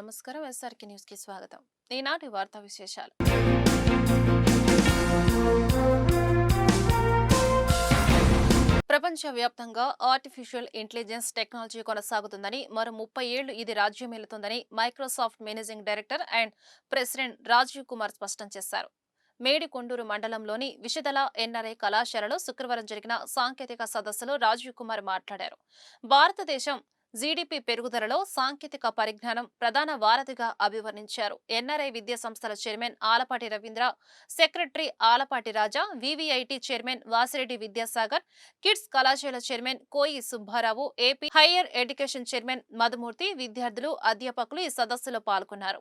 నమస్కారం. ఎస్ఆర్కి న్యూస్కి స్వాగతం ఈనాటి వార్తా విశేషాలు. ప్రపంచవ్యాప్తంగా ఆర్టిఫిషియల్ ఇంటెలిజెన్స్ టెక్నాలజీ కొనసాగుతుందని మరో ముప్పై ఏళ్ళు ఇది రాజ్యమేలుతుందని Microsoft managing director and president Rajeev Kumar స్పష్టం చేశారు. మేడికొండూరు మండలంలోని విషదల ఎన్ఆర్ఐ కళాశాలలో శుక్రవారం జరిగిన సాంకేతిక సదస్సులో రాజీవ్ కుమార్ మాట్లాడారు. భారతదేశం జీడీపీ పెరుగుదలలో సాంకేతిక పరిజ్ఞానం ప్రధాన వారధిగా అభివర్ణించారు. ఎన్ఆర్ఐ విద్యా సంస్థల chairman Alapati Ravindra secretary Alapati Raja VVIT chairman Vasireddy Vidyasagar kids కళాశాల chairman Koye Subbarao AP higher education chairman Madhumurthy విద్యార్థులు అధ్యాపకులు ఈ సదస్సులో పాల్గొన్నారు.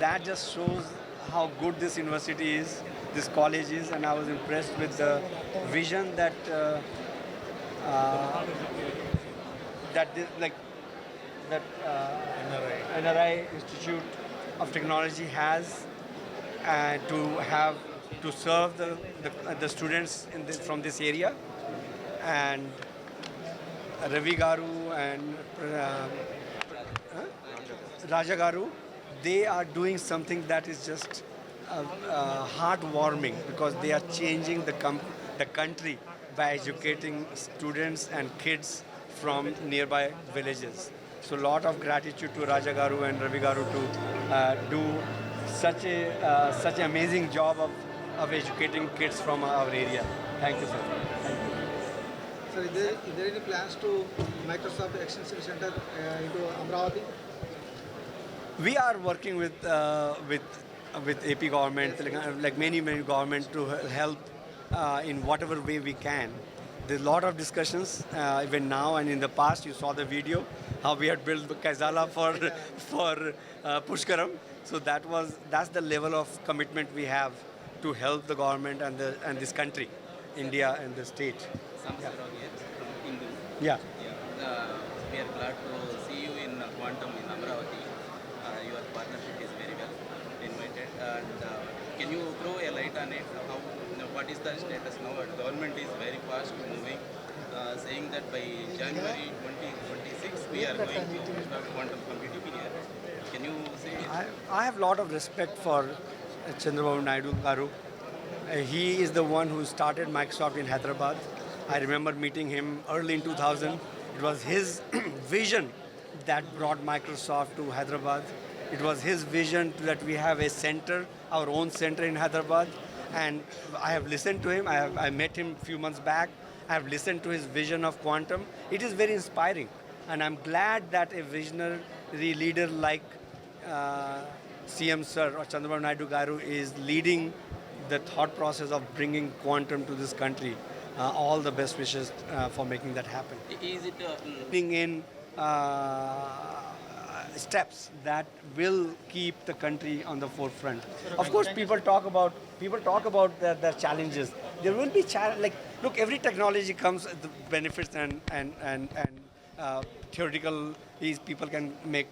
That just shows how good this university is, this college is, and I was impressed with the vision that uh, uh, that this, like that uh, NRI. Institute of Technology has, and to have to serve the the, the students in this, from this area, and Ravi Garu and uh? Raja Garu, they are doing something that is just uh, uh, heartwarming because they are changing the, com- the country by educating students and kids from nearby villages. So, a lot of gratitude to Raja Garu and Ravi Garu to uh, do such a uh, such an amazing job of, of educating kids from our area. Thank you, sir. Thank you. So is there, is there any plans to Microsoft Extension Center uh, into Amravati? We are working with uh, with with AP government, like, uh, like many many government to help uh, in whatever way we can. There's a lot of discussions uh, even now and in the past. You saw the video how we had built the Kaizala for for uh, Pushkaram. So that was that's the level of commitment we have to help the government and the and this country, India and the state. Samsarao here from Hindu. Yeah. Yeah. Uh, we are glad to see you in uh, Quantum in Amravati. Your partnership is very well invited. And uh, can you throw a light on it? How, you know, what is the status now? The government is very fast moving, uh, saying that by January 2026 we are going to start quantum computing here. Can you say? I, I have a lot of respect for uh, Chandrababu Naidu Garu. Uh, he is the one who started Microsoft in Hyderabad. I remember meeting him early in 2000. It was his vision that brought Microsoft to Hyderabad. It was his vision that we have a center, our own center in Hyderabad. And I have listened to him. I, have, I met him a few months back. I have listened to his vision of quantum. It is very inspiring. And I'm glad that a visionary leader like uh, CM Sir or Chandrababu Naidu Garu is leading the thought process of bringing quantum to this country. Uh, all the best wishes uh, for making that happen. Is it? Uh, in uh, steps that will keep the country on the forefront. Of course, people talk about people talk about their, their challenges. There will be challenge. Like, look, every technology comes with benefits and and and and uh, theoretical. Is people can make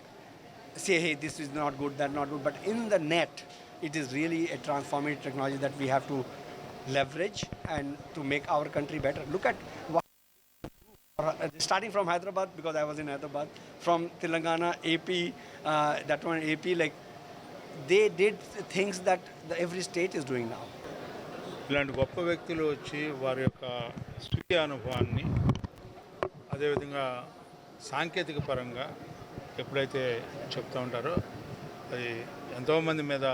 say, hey, this is not good, that not good. But in the net, it is really a transformative technology that we have to leverage and to make our country better. Look at starting from Hyderabad, because I was in Hyderabad, from Telangana, AP, uh, that one AP, like they did things that the, every state is doing now. ఇలాంటి గొప్ప వ్యక్తులు వచ్చి వారి యొక్క స్వీయ అనుభవాన్ని అదేవిధంగా సాంకేతిక పరంగా ఎప్పుడైతే చెప్తూ ఉంటారో అది ఎంతోమంది మీద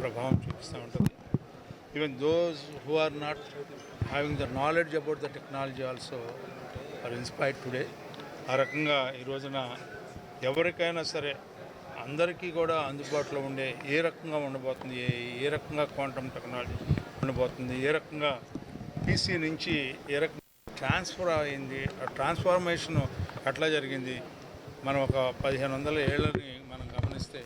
ప్రభావం చూపిస్తూ ఉంటుంది even those who are not having the knowledge about the technology also are inspired today. ఆ రకంగా ఈ రోజున ఎవరికైనా సరే అందరికీ కూడా అందుబాటులో ఉండే ఏ రకంగా ఉండబోతుంది ఏ ఏ రకంగా క్వాంటమ్ టెక్నాలజీ ఉండబోతుంది ఏ రకంగా పీసీ నుంచి ఏ రకం ట్రాన్స్ఫర్ అయింది ఆ ట్రాన్స్ఫార్మేషన్ అట్లా జరిగింది మనం ఒక పదిహేను వందల ఏళ్ళని మనం గమనిస్తే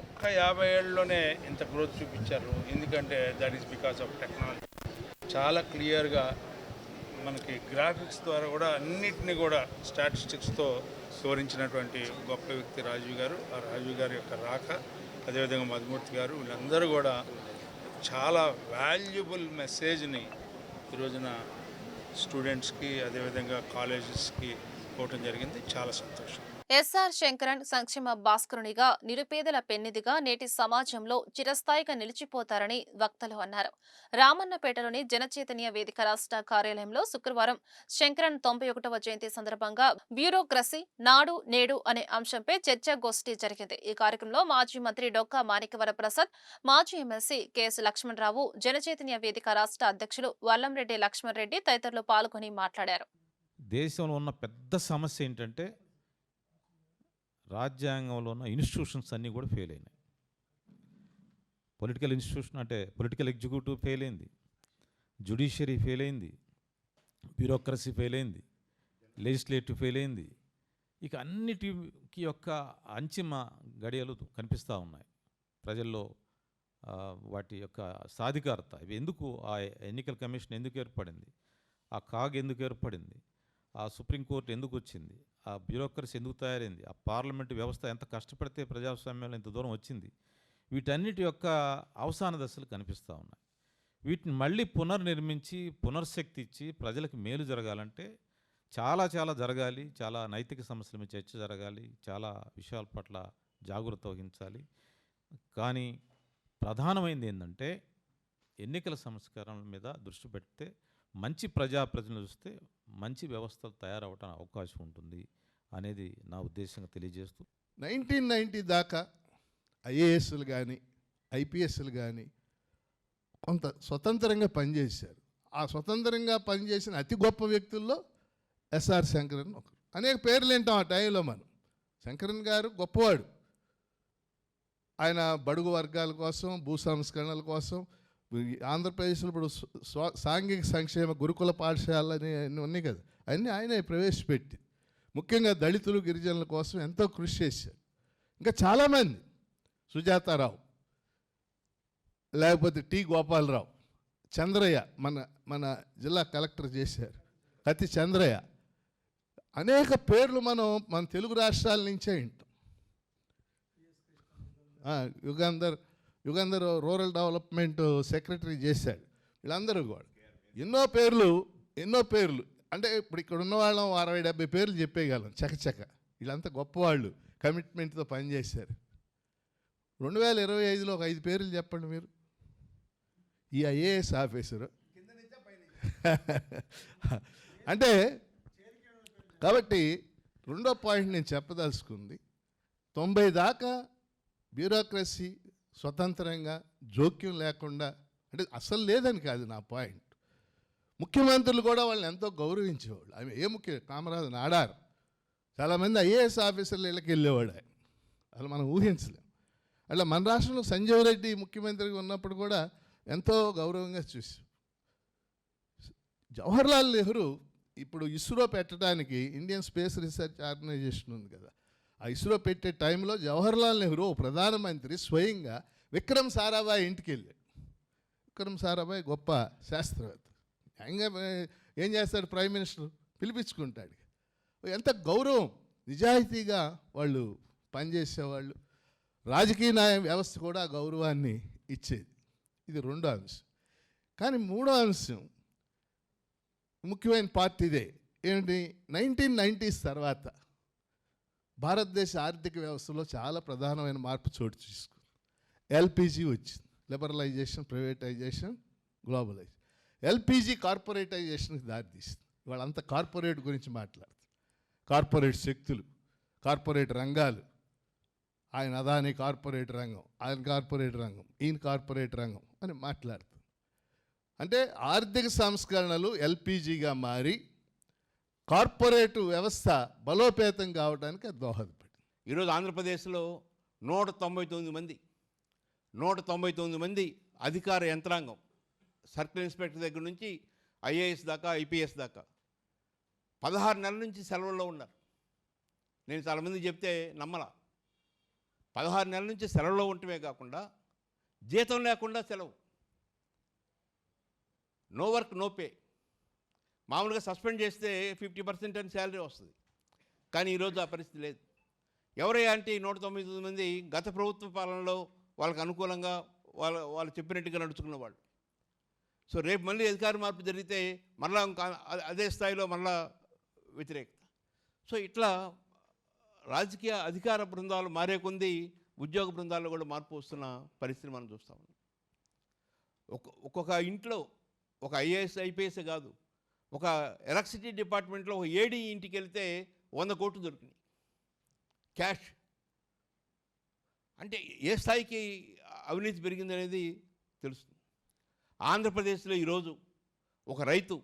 ఒక్క యాభై ఏళ్ళలోనే ఇంత గ్రోత్ చూపించారు. ఎందుకంటే that is because of technology చాలా క్లియర్గా మనకి గ్రాఫిక్స్ ద్వారా కూడా అన్నిటిని కూడా స్టాటిస్టిక్స్తో వివరించినటువంటి గొప్ప వ్యక్తి రాజీవ్ గారు. ఆ రాజీవ్ గారి యొక్క రాక అదేవిధంగా మధుమూర్తి గారు వీళ్ళందరూ కూడా చాలా వాల్యుబుల్ మెసేజ్ని ఈ రోజున స్టూడెంట్స్కి అదేవిధంగా కాలేజెస్కి పోవటం జరిగింది. చాలా సంతోషం. ఎస్ఆర్ శంకరన్ సంక్షేమ భాస్కరునిగా నిరుపేదల పెన్నిదిగా నేటి సమాజంలో చిరస్థాయిగా నిలిచిపోతారని వక్తలు అన్నారు. రామన్నపేటలోని జనచైతన్య వేదిక రాష్ట్ర కార్యాలయంలో శుక్రవారం శంకరన్ తొంభై ఒకటవ జయంతి సందర్భంగా బ్యూరోక్రసీ నాడు నేడు అనే అంశంపై చర్చా గోష్ఠి జరిగింది. ఈ కార్యక్రమంలో మాజీ మంత్రి డొక్కా మాణిక్యవర ప్రసాద్ మాజీ ఎమ్మెల్సీ కెఎస్ లక్ష్మణరావు జనచైతన్య వేదిక రాష్ట్ర అధ్యక్షులు వల్లంరెడ్డి లక్ష్మణ్ రెడ్డి తదితరులు పాల్గొని మాట్లాడారు. దేశంలో ఉన్న పెద్ద సమస్య ఏంటంటే రాజ్యాంగంలో ఉన్న ఇన్స్టిట్యూషన్స్ అన్నీ కూడా ఫెయిల్ అయినాయి. పొలిటికల్ ఇన్స్టిట్యూషన్ అంటే పొలిటికల్ ఎగ్జిక్యూటివ్ ఫెయిల్ అయింది జుడిషియరీ ఫెయిల్ అయింది బ్యూరోక్రసీ ఫెయిల్ అయింది లెజిస్లేటివ్ ఫెయిల్ అయింది. ఇక అన్నిటికి యొక్క అంతిమ గడియలు కనిపిస్తూ ఉన్నాయి. ప్రజల్లో వాటి యొక్క సాధికారత. ఇవి ఎందుకు ఆ ఎన్నికల కమిషన్ ఎందుకు ఏర్పడింది? ఆ కాగ్ ఎందుకు ఏర్పడింది? ఆ సుప్రీంకోర్టు ఎందుకు వచ్చింది? ఆ బ్యూరోక్రసీ ఎందుకు తయారైంది? ఆ పార్లమెంటు వ్యవస్థ ఎంత కష్టపడితే ప్రజాస్వామ్యంలో ఇంత దూరం వచ్చింది? వీటన్నిటి యొక్క అవసాన దశలు కనిపిస్తూ ఉన్నాయి. వీటిని మళ్ళీ పునర్నిర్మించి పునర్శక్తి ఇచ్చి ప్రజలకు మేలు జరగాలంటే చాలా చాలా జరగాలి చాలా నైతిక సమస్యల మీద చర్చ జరగాలి చాలా విషయాల పట్ల జాగ్రత్త వహించాలి. కానీ ప్రధానమైనది ఏంటంటే ఎన్నికల సంస్కరణల మీద దృష్టి పెడితే మంచి ప్రజాప్రతినిధులు చూస్తే మంచి వ్యవస్థలు తయారవడానికి అవకాశం ఉంటుంది అనేది నా ఉద్దేశంగా తెలియజేస్తూ నైన్టీన్ నైంటీ దాకా ఐఏఎస్లు కానీ ఐపీఎస్లు కానీ కొంత స్వతంత్రంగా పనిచేశారు. ఆ స్వతంత్రంగా పనిచేసిన అతి గొప్ప వ్యక్తుల్లో ఎస్ఆర్ శంకరన్ ఒకరు. అనేక పేర్లు వింటాం ఆ టైంలో మనం. శంకరన్ గారు గొప్పవాడు. ఆయన బడుగు వర్గాల కోసం భూ సంస్కరణల కోసం ఆంధ్రప్రదేశ్లో ఇప్పుడు సాంఘిక సంక్షేమ గురుకుల పాఠశాలలు అని ఉన్నాయి కదా. అన్నీ ఆయనే ప్రవేశపెట్టి ముఖ్యంగా దళితులు గిరిజనుల కోసం ఎంతో కృషి చేశారు. ఇంకా చాలామంది. సుజాతారావు లేకపోతే టి గోపాలరావు చంద్రయ్య మన మన జిల్లా కలెక్టర్ చేశారు. కతి చంద్రయ్య. అనేక పేర్లు మనం మన తెలుగు రాష్ట్రాల నుంచే వింటాం. Yugandhar Yugandhar rural development secretary చేశాడు. వీళ్ళందరూ కూడా. ఎన్నో పేర్లు ఎన్నో పేర్లు. అంటే ఇప్పుడు ఇక్కడ ఉన్న వాళ్ళం అరవై డెబ్బై పేర్లు చెప్పేయగలం చకచక వీళ్ళంతా గొప్పవాళ్ళు కమిట్మెంట్తో పనిచేశారు. రెండు వేల ఇరవై ఐదులో ఒక ఐదు పేర్లు చెప్పండి మీరు. ఈ ఐఏఎస్ ఆఫీసరు. అంటే కాబట్టి రెండో పాయింట్ నేను చెప్పదలుచుకుంది. తొంభై దాకా బ్యూరోక్రసీ స్వతంత్రంగా జోక్యం లేకుండా అంటే అసలు లేదని కాదు నా పాయింట్. ముఖ్యమంత్రులు కూడా వాళ్ళని ఎంతో గౌరవించేవాళ్ళు. ఆమె ఏ ముఖ్య కామరాజు నాడారు. చాలామంది ఐఏఎస్ ఆఫీసర్లు ఇళ్ళకి వెళ్ళేవాడు ఆయన. అసలు మనం ఊహించలేం. అట్లా మన రాష్ట్రంలో సంజయ్ రెడ్డి ముఖ్యమంత్రిగా ఉన్నప్పుడు కూడా ఎంతో గౌరవంగా చూసాం జవహర్లాల్ నెహ్రూ ఇప్పుడు ఇస్రో పెట్టడానికి ఇండియన్ స్పేస్ రీసెర్చ్ ఆర్గనైజేషన్ ఉంది కదా. ఆ ఇస్రో పెట్టే టైంలో జవహర్లాల్ నెహ్రూ ఓ ప్రధానమంత్రి స్వయంగా విక్రమ్ సారాభాయ్ ఇంటికి వెళ్ళాడు విక్రమ్ సారాభాయ్ గొప్ప శాస్త్రవేత్త. న్యాయంగా ఏం చేస్తాడు ప్రైమ్ మినిస్టర్? పిలిపించుకుంటాడు. ఎంత గౌరవం. నిజాయితీగా వాళ్ళు పనిచేసేవాళ్ళు. రాజకీయ న్యాయ వ్యవస్థ కూడా గౌరవాన్ని ఇచ్చేది. ఇది రెండో అంశం. కానీ మూడో అంశం ముఖ్యమైన పార్ట్ ఇదే. ఏంటి నైన్టీన్ నైంటీస్ తర్వాత భారతదేశ ఆర్థిక వ్యవస్థలో చాలా ప్రధానమైన మార్పు చోటు చేసుకుంది. ఎల్పిజి వచ్చింది. లిబరలైజేషన్ ప్రైవేటైజేషన్ గ్లోబలైజేషన్ ఎల్పిజి కార్పొరేటైజేషన్కి దారితీస్తుంది వాళ్ళంతా కార్పొరేట్ గురించి మాట్లాడుతుంది. కార్పొరేట్ శక్తులు కార్పొరేట్ రంగాలు. ఆయన అదాని కార్పొరేట్ రంగం ఆయన కార్పొరేట్ రంగం ఈయన కార్పొరేట్ రంగం అని మాట్లాడుతుంది. అంటే ఆర్థిక సంస్కరణలు ఎల్పిజిగా మారి కార్పొరేట్ వ్యవస్థ బలోపేతం కావడానికి అది దోహదపడింది. ఈరోజు ఆంధ్రప్రదేశ్లో నూట తొంభై తొమ్మిది మంది నూట తొంభై తొమ్మిది మంది అధికార యంత్రాంగం సర్కిల్ ఇన్స్పెక్టర్ దగ్గర నుంచి ఐఏఎస్ దాకా ఐపీఎస్ దాకా. పదహారు నెలల నుంచి సెలవుల్లో ఉన్నారు. నేను చాలామంది చెప్తే నమ్మలా. పదహారు నెలల నుంచి సెలవులో ఉండటమే కాకుండా జీతం లేకుండా సెలవు. No work no pay. మామూలుగా సస్పెండ్ చేస్తే ఫిఫ్టీ పర్సెంట్ అని శాలరీ వస్తుంది. కానీ ఈరోజు ఆ పరిస్థితి లేదు. ఎవరయ్యా అంటే నూట నూట తొమ్మిది మంది గత ప్రభుత్వ పాలనలో వాళ్ళకి అనుకూలంగా వాళ్ళ వాళ్ళు చెప్పినట్టుగా నడుచుకున్న వాళ్ళు సో రేపు మళ్ళీ అధికార మార్పు జరిగితే మళ్ళా ఇంకా అదే స్థాయిలో మళ్ళా వ్యతిరేకత. సో ఇట్లా రాజకీయ అధికార బృందాలు మారే కొంది ఉద్యోగ బృందాల్లో కూడా మార్పు వస్తున్న పరిస్థితి మనం చూస్తా ఉన్నాం. ఒక ఒక్కొక్క ఇంట్లో ఒక ఐఏఎస్ ఐపీఎస్ కాదు. ఒక ఎలక్ట్రిసిటీ డిపార్ట్మెంట్లో ఒక ఏడీ ఇంటికి వెళ్తే వంద కోట్లు దొరికినాయి. క్యాష్ అంటే ఏ స్థాయికి అవినీతి పెరిగిందనేది తెలుస్తుంది. ఆంధ్రప్రదేశ్లో ఈరోజు ఒక రైతు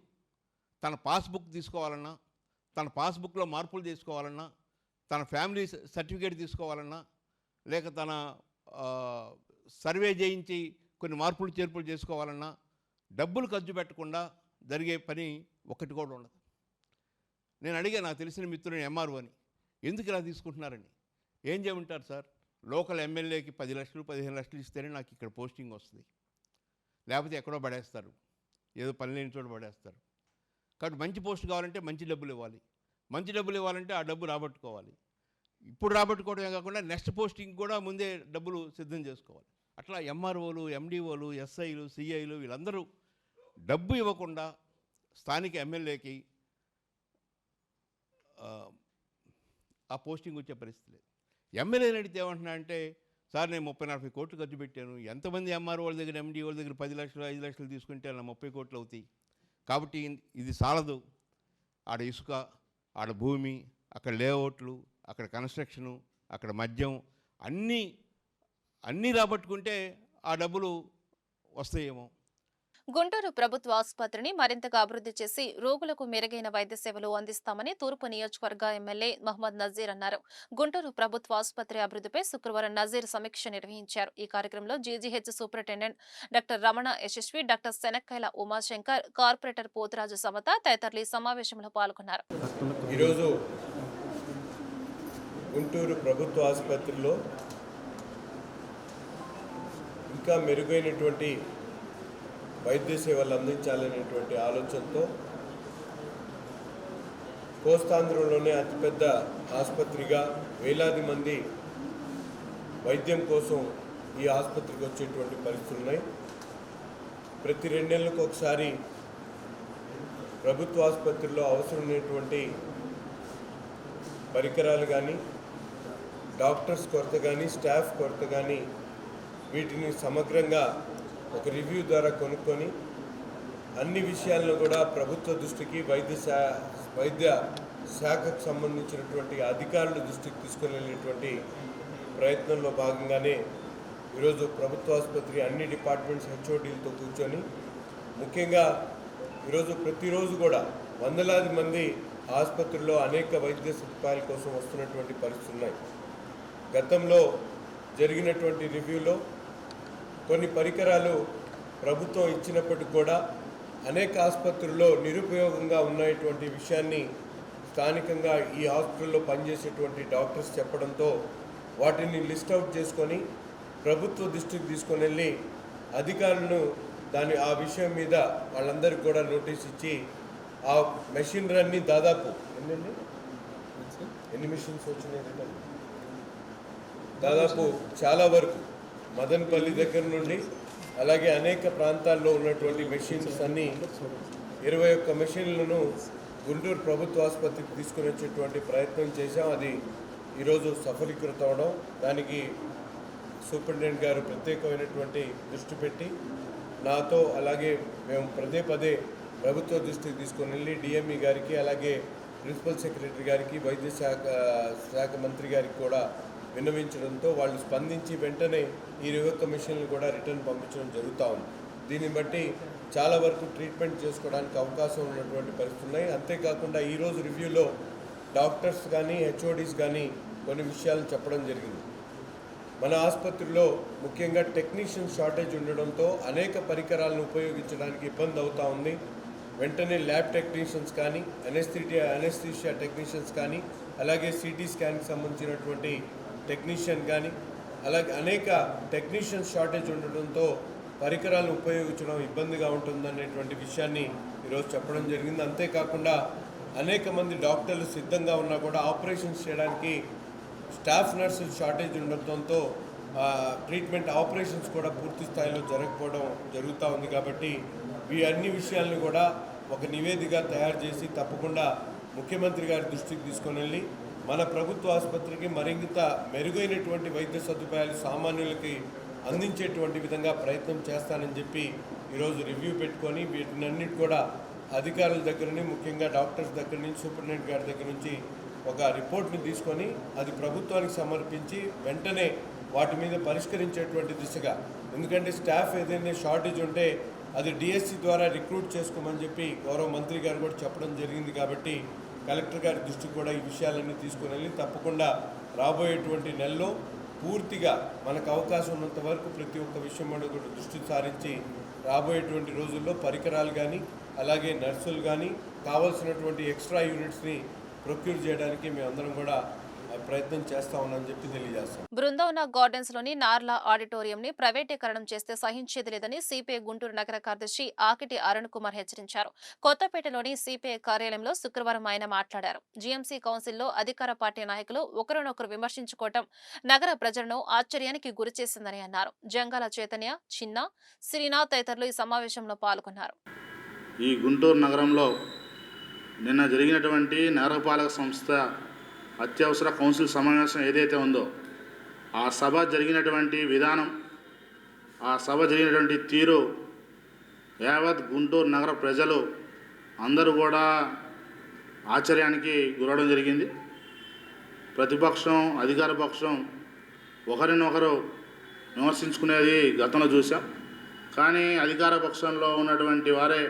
తన పాస్బుక్ తీసుకోవాలన్నా తన పాస్బుక్లో మార్పులు తీసుకోవాలన్నా తన ఫ్యామిలీ సర్టిఫికేట్ తీసుకోవాలన్నా లేక తన సర్వే చేయించి కొన్ని మార్పులు చేర్పులు చేసుకోవాలన్నా డబ్బులు ఖర్చు పెట్టకుండా జరిగే పని ఒకటి కూడా ఉండదు. నేను అడిగా నాకు తెలిసిన మిత్రుని ఎంఆర్ఓని ఎందుకు ఇలా తీసుకుంటున్నారని? ఏం చేయమంటారు సార్? లోకల్ ఎమ్మెల్యేకి పది లక్షలు పదిహేను లక్షలు ఇస్తేనే నాకు ఇక్కడ పోస్టింగ్ వస్తుంది. లేకపోతే ఎక్కడో పడేస్తారు. ఏదో పని లేని చోట పడేస్తారు. కాబట్టి మంచి పోస్ట్ కావాలంటే మంచి డబ్బులు ఇవ్వాలి. మంచి డబ్బులు ఇవ్వాలంటే ఆ డబ్బు రాబట్టుకోవాలి. ఇప్పుడు రాబట్టుకోవడమే కాకుండా నెక్స్ట్ పోస్టింగ్ కూడా ముందే డబ్బులు సిద్ధం చేసుకోవాలి. అట్లా ఎంఆర్ఓలు ఎండిఓలు ఎస్ఐలు సిఐలు వీళ్ళందరూ డబ్బు ఇవ్వకుండా స్థానిక ఎమ్మెల్యేకి ఆ, పోస్టింగ్ వచ్చే పరిస్థితి లేదు. ఎమ్మెల్యేని అడిగితే ఏమంటున్నా అంటే సార్ నేను ముప్పై నలభై కోట్లు ఖర్చు పెట్టాను. ఎంతమంది ఎంఆర్ వాళ్ళ దగ్గర ఎండి వాళ్ళ దగ్గర పది లక్షలు ఐదు లక్షలు తీసుకుంటే అలా ముప్పై కోట్లు అవుతాయి. కాబట్టి ఇది సాలదు. ఆడ ఇసుక ఆడ భూమి అక్కడ లేఅవుట్లు అక్కడ కన్స్ట్రక్షను అక్కడ మద్యం అన్నీ అన్నీ రాబట్టుకుంటే ఆ డబ్బులు వస్తాయేమో. గుంటూరు ప్రభుత్వ ఆసుపత్రిని మరింతగా అభివృద్ధి చేసి రోగులకు మెరుగైన వైద్య సేవలు అందిస్తామని తూర్పు నియోజకవర్గ ఎమ్మెల్యే మహమ్మద్ నజీర్ అన్నారు. గుంటూరు ప్రభుత్వ ఆసుపత్రి అభివృద్ధిపై శుక్రవారం నజీర్ సమీక్ష నిర్వహించారు. ఈ కార్యక్రమంలో GGH superintendent doctor Ramana Yashasvi doctor శనక్కైల Umashankar corporator Poturaju Samata తదితరులు ఈ సమావేశంలో పాల్గొన్నారు. ఈరోజు గుంటూరు ప్రభుత్వ ఆసుపత్రిలో ఇంకా మెరుగైనటువంటి వైద్య సేవలు అందించాలనేటువంటి ఆలోచనతో కోస్తాంధ్రంలోనే అతిపెద్ద ఆసుపత్రిగా వేలాది మంది వైద్యం కోసం ఈ ఆసుపత్రికి వచ్చేటువంటి పరిస్థితులు ఉన్నాయి. ప్రతి రెండేళ్ళకు ఒకసారి ప్రభుత్వ ఆసుపత్రిలో అవసరమైనటువంటి పరికరాలు కానీ డాక్టర్స్ కొరత కానీ స్టాఫ్ కొరత కానీ వీటిని సమగ్రంగా ఒక రివ్యూ ద్వారా కొనుక్కొని అన్ని విషయాలను కూడా ప్రభుత్వ దృష్టికి వైద్య శా వైద్య శాఖకు సంబంధించినటువంటి అధికారుల దృష్టికి తీసుకుని వెళ్ళేటువంటి ప్రయత్నంలో భాగంగానే ఈరోజు ప్రభుత్వ ఆసుపత్రి అన్ని డిపార్ట్మెంట్స్ హెచ్ఓడీలతో కూర్చొని ముఖ్యంగా ఈరోజు ప్రతిరోజు కూడా వందలాది మంది ఆసుపత్రిలో అనేక వైద్య సదుపాయాల కోసం వస్తున్నటువంటి పరిస్థితులు ఉన్నాయి. గతంలో జరిగినటువంటి రివ్యూలో కొన్ని పరికరాలు ప్రభుత్వం ఇచ్చినప్పటికి కూడా అనేక ఆసుపత్రుల్లో నిరుపయోగంగా ఉన్నటువంటి విషయాన్ని స్థానికంగా ఈ హాస్పిటల్లో పనిచేసేటువంటి డాక్టర్స్ చెప్పడంతో వాటిని లిస్ట్ అవుట్ చేసుకొని ప్రభుత్వ దృష్టికి తీసుకొని వెళ్ళి అధికారులను దాని ఆ విషయం మీద వాళ్ళందరికీ కూడా నోటీస్ ఇచ్చి ఆ మెషినరీ దాదాపు ఎన్ని ఎన్ని మిషన్స్ వచ్చినాయి? దాదాపు చాలా వరకు మదన్పల్లి దగ్గర నుండి అలాగే అనేక ప్రాంతాల్లో ఉన్నటువంటి మెషిన్స్ అన్నీ ఇరవై ఒక్క మెషిన్లను గుంటూరు ప్రభుత్వ ఆసుపత్రికి తీసుకుని వచ్చేటువంటి ప్రయత్నం చేశాం. అది ఈరోజు సఫలీకృతం అవడం దానికి సూపరింటెండెంట్ గారు ప్రత్యేకమైనటువంటి దృష్టి పెట్టి నాతో అలాగే మేము పదే పదే ప్రభుత్వ దృష్టికి తీసుకొని వెళ్ళి డిఎంఈ గారికి అలాగే ప్రిన్సిపల్ సెక్రటరీ గారికి వైద్య శాఖ శాఖ మంత్రి గారికి కూడా విన్నవించడంతో వాళ్ళు స్పందించి వెంటనే ఈ ఇరవై కమిషన్లు మిషన్లు కూడా రిటర్న్ పంపించడం జరుగుతూ ఉంది. దీన్ని బట్టి చాలా వరకు ట్రీట్మెంట్ చేసుకోవడానికి అవకాశం ఉన్నటువంటి పరిస్థితులు ఉన్నాయి. అంతేకాకుండా ఈరోజు రివ్యూలో డాక్టర్స్ కానీ హెచ్ఓడీస్ కానీ కొన్ని విషయాలు చెప్పడం జరిగింది. మన ఆసుపత్రిలో ముఖ్యంగా టెక్నీషియన్ షార్టేజ్ ఉండడంతో అనేక పరికరాలను ఉపయోగించడానికి ఇబ్బంది అవుతా ఉంది. వెంటనే ల్యాబ్ టెక్నీషియన్స్ కానీ అనెస్థిటియా అనెస్థీషియా టెక్నీషియన్స్ కానీ అలాగే సిటీ స్కాన్కి సంబంధించినటువంటి టెక్నీషియన్ కానీ అలాగే అనేక టెక్నీషియన్ షార్టేజ్ ఉండడంతో పరికరాలను ఉపయోగించడం ఇబ్బందిగా ఉంటుందనేటువంటి విషయాన్ని ఈరోజు చెప్పడం జరిగింది. అంతేకాకుండా అనేక మంది డాక్టర్లు సిద్ధంగా ఉన్నా కూడా ఆపరేషన్స్ చేయడానికి స్టాఫ్ నర్సులు షార్టేజ్ ఉండటంతో ట్రీట్మెంట్ ఆపరేషన్స్ కూడా పూర్తి స్థాయిలో జరగకపోవడం జరుగుతూ ఉంది కాబట్టి ఈ అన్ని విషయాలను కూడా ఒక నివేదిక తయారు చేసి తప్పకుండా ముఖ్యమంత్రి గారి దృష్టికి తీసుకొని వెళ్ళి మన ప్రభుత్వ ఆసుపత్రికి మరింత మెరుగైనటువంటి వైద్య సదుపాయాలు సామాన్యులకి అందించేటువంటి విధంగా ప్రయత్నం చేస్తానని చెప్పి ఈరోజు రివ్యూ పెట్టుకొని వీటినన్నిటి కూడా అధికారుల దగ్గర నుంచి ముఖ్యంగా డాక్టర్స్ దగ్గర నుంచి సూపరింటెండెంట్ గారి దగ్గర నుంచి ఒక రిపోర్ట్ని తీసుకొని అది ప్రభుత్వానికి సమర్పించి వెంటనే వాటి మీద పరిష్కరించేటువంటి దిశగా. ఎందుకంటే స్టాఫ్ ఏదైనా షార్టేజ్ ఉంటే అది డిఎస్సి ద్వారా రిక్రూట్ చేసుకోమని చెప్పి గౌరవ మంత్రి గారు కూడా చెప్పడం జరిగింది కాబట్టి కలెక్టర్ గారి దృష్టికి కూడా ఈ విషయాలన్నీ తీసుకుని వెళ్ళి తప్పకుండా రాబోయేటువంటి నెలలో పూర్తిగా మనకు అవకాశం ఉన్నంత వరకు ప్రతి ఒక్క విషయం మీద కూడా దృష్టి సారించి రాబోయేటువంటి రోజుల్లో పరికరాలు కానీ అలాగే నర్సులు కానీ కావాల్సినటువంటి ఎక్స్ట్రా యూనిట్స్ని ప్రొక్యూర్ చేయడానికి మేమందరం కూడా ప్రయత్నం చేస్తా ఉన్నామని చెప్పి తెలియజేస్తాం బృందావన గార్డెన్స్లోని నార్లా ఆడిటోరియం ని ప్రైవేటీకరణం చేస్తే సహించేది లేదని సిపిఐ గుంటూరు నగర కార్యదర్శి ఆకిటి అరుణ్ కుమార్ హెచ్చరించారు. కొత్తపేటలోని సిపిఐ కార్యాలయంలో శుక్రవారం ఆయన మాట్లాడారు. జీఎంసీ కౌన్సిల్లో అధికార పార్టీ నాయకులు ఒకరినొకరు విమర్శించుకోవటం నగర ప్రజలను ఆశ్చర్యానికి గురిచేసిందని అన్నారు. జంగాల చైతన్య చిన్న శ్రీనాథ్ తదితరులు ఈ సమావేశంలో పాల్గొన్నారు. ఈ గుంటూరు నగరంలో నిన్న జరిగినటువంటి నగరపాలక సంస్థ అత్యవసర కౌన్సిల్ సమావేశం ఏదైతే ఉందో ఆ సభ జరిగినటువంటి విధానం ఆ సభ జరిగినటువంటి తీరు యావత్ గుంటూరు నగర ప్రజలు అందరూ కూడా ఆశ్చర్యానికి గురవడం జరిగింది. ప్రతిపక్షం అధికార పక్షం ఒకరినొకరు విమర్శించుకునేది గతంలో చూసాం కానీ అధికార పక్షంలో ఉన్నటువంటి వారే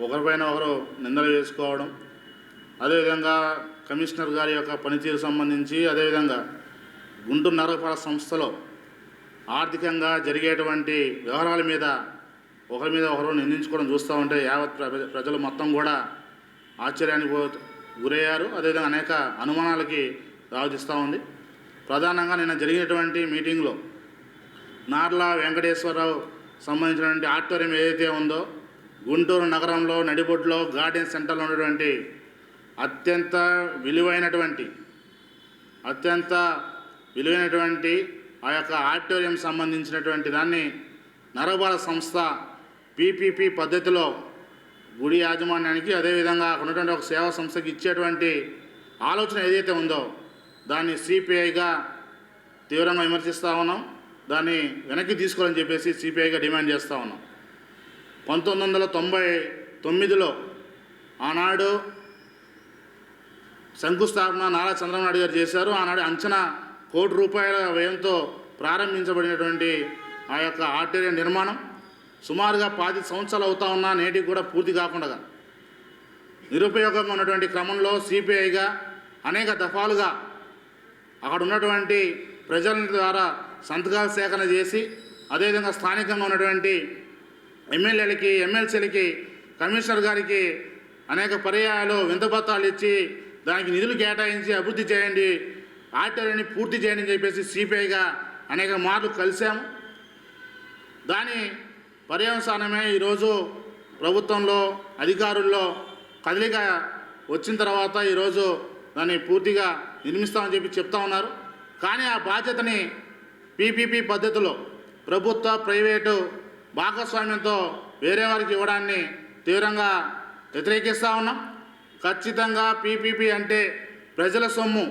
ఒకరిపైన ఒకరు నిందలు వేసుకోవడం అదేవిధంగా కమిషనర్ గారి యొక్క పనితీరు సంబంధించి అదేవిధంగా గుంటూరు నగరపాలక సంస్థలో ఆర్థికంగా జరిగేటువంటి వ్యవహారాల మీద ఒకరి మీద ఒకరు నిందించుకోవడం చూస్తూ ఉంటే యావత్ ప్రజలు మొత్తం కూడా ఆశ్చర్యానికి గురయ్యారు. అదేవిధంగా అనేక అనుమానాలకి దావతిస్తూ ఉంది. ప్రధానంగా నిన్న జరిగినటువంటి మీటింగ్లో నార్ల వెంకటేశ్వరరావు సంబంధించినటువంటి ఆడిటోరియం ఏదైతే ఉందో గుంటూరు నగరంలో నడిబొడ్లో గార్డెన్ సెంటర్లో ఉన్నటువంటి అత్యంత విలువైనటువంటి అత్యంత విలువైనటువంటి ఆ యొక్క ఆడిటోరియం సంబంధించినటువంటి దాన్ని నరబాల సంస్థ పీపీపీ పద్ధతిలో గుడి యాజమాన్యానికి అదేవిధంగా అక్కడ ఉన్నటువంటి ఒక సేవా సంస్థకి ఇచ్చేటువంటి ఆలోచన ఏదైతే ఉందో దాన్ని సిపిఐగా తీవ్రంగా విమర్శిస్తూ ఉన్నాం. దాన్ని వెనక్కి తీసుకోవాలని చెప్పేసి సిపిఐగా డిమాండ్ చేస్తూ ఉన్నాం. పంతొమ్మిది వందల తొంభై తొమ్మిదిలో ఆనాడు శంకుస్థాపన నారా చంద్రబాబు నాయుడు గారు చేశారు. ఆనాడు అంచనా కోటి రూపాయల వ్యయంతో ప్రారంభించబడినటువంటి ఆ యొక్క ఆర్టేరియా నిర్మాణం సుమారుగా పాతి సంవత్సరాలు అవుతా ఉన్నా నేటికి కూడా పూర్తి కాకుండా నిరుపయోగంగా ఉన్నటువంటి క్రమంలో సిపిఐగా అనేక దఫాలుగా అక్కడ ఉన్నటువంటి ప్రజల ద్వారా సంతకాల సేకరణ చేసి అదేవిధంగా స్థానికంగా ఉన్నటువంటి ఎమ్మెల్యేలకి ఎమ్మెల్సీలకి కమిషనర్ గారికి అనేక పర్యాయాలు వింతపత్రాలు ఇచ్చి దానికి నిధులు కేటాయించి అభివృద్ధి చేయండి ఆర్టీఆర్ని పూర్తి చేయండి అని చెప్పేసి సిపిఐగా అనేక మార్లు కలిశాము. దాని పర్యవసానమే ఈరోజు ప్రభుత్వంలో అధికారుల్లో కదలిక వచ్చిన తర్వాత ఈరోజు దాన్ని పూర్తిగా నిర్మిస్తామని చెప్పి చెప్తా ఉన్నారు. కానీ ఆ బాధ్యతని పీపీపీ పద్ధతిలో ప్రభుత్వ ప్రైవేటు భాగస్వామ్యంతో వేరే వారికి ఇవ్వడాన్ని తీవ్రంగా వ్యతిరేకిస్తూ ఉన్నాం. ఖచ్చితంగా పీపీపీ అంటే ప్రజల సొమ్ము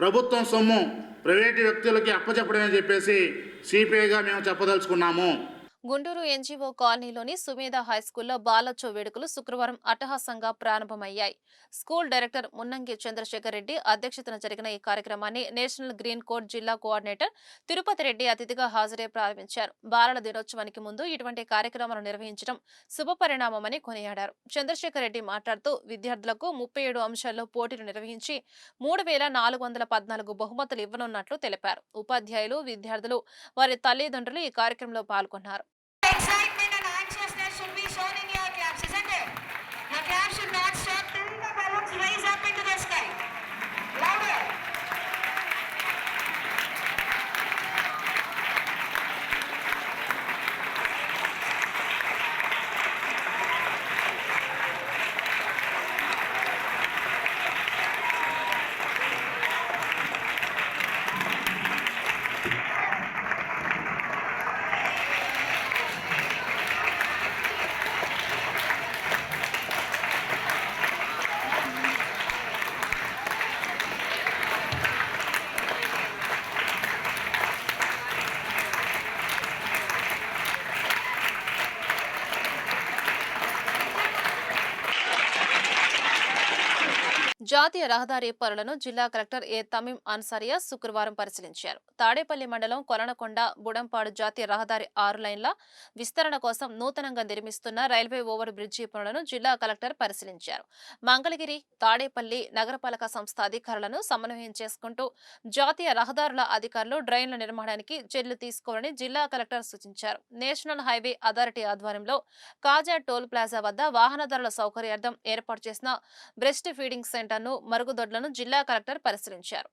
ప్రభుత్వం సొమ్ము ప్రైవేటు వ్యక్తులకి అప్పచెప్పడమని చెప్పేసి సిపిఐగా మేము చెప్పదలుచుకున్నాము. గుంటూరు ఎన్జీఓ కాలనీలోని సుమేధ హైస్కూల్లో బాలచో వేడుకలు శుక్రవారం అట్టహాసంగా ప్రారంభమయ్యాయి. స్కూల్ డైరెక్టర్ మున్నంగి చంద్రశేఖర్ రెడ్డి అధ్యక్షతన జరిగిన ఈ కార్యక్రమాన్ని నేషనల్ గ్రీన్ కోడ్ జిల్లా కోఆర్డినేటర్ తిరుపతి రెడ్డి అతిథిగా హాజరై ప్రారంభించారు. బాలల దినోత్సవానికి ముందు ఇటువంటి కార్యక్రమాలు నిర్వహించడం శుభపరిణామమని కొనియాడారు. చంద్రశేఖర్ రెడ్డి మాట్లాడుతూ విద్యార్థులకు ముప్పై ఏడు అంశాల్లో పోటీలు నిర్వహించి మూడు వేల నాలుగు వందల పద్నాలుగు బహుమతులు ఇవ్వనున్నట్లు తెలిపారు. ఉపాధ్యాయులు విద్యార్థులు వారి తల్లిదండ్రులు ఈ కార్యక్రమంలో పాల్గొన్నారు. shot in your caps, isn't it? Your caps should not stop జాతీయ రహదారి పనులను జిల్లా కలెక్టర్ ఏ. తమీం అన్సారియా శుక్రవారం పరిశీలించారు. తాడేపల్లి మండలం కొలనకొండ బుడంపాడు జాతీయ రహదారి ఆరు లైన్ల విస్తరణ కోసం నూతనంగా నిర్మిస్తున్న రైల్వే ఓవర్ బ్రిడ్జి పనులను జిల్లా కలెక్టర్ పరిశీలించారు. మంగళగిరి తాడేపల్లి నగరపాలక సంస్థ అధికారులను సమన్వయం చేసుకుంటూ జాతీయ రహదారుల అధికారులు డ్రైన్ల నిర్మాణానికి చర్యలు తీసుకోవాలని జిల్లా కలెక్టర్ సూచించారు. నేషనల్ హైవే అథారిటీ ఆధ్వర్యంలో కాజా టోల్ ప్లాజా వద్ద వాహనదారుల సౌకర్యార్థం ఏర్పాటు చేసిన బ్రెస్ట్ ఫీడింగ్ సెంటర్ను మరుగుదొడ్లను జిల్లా కలెక్టర్ పరిశీలించారు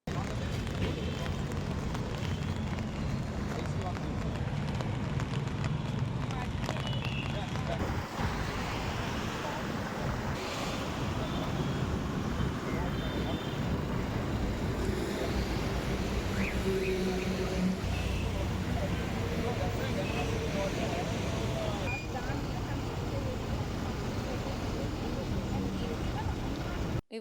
ఈ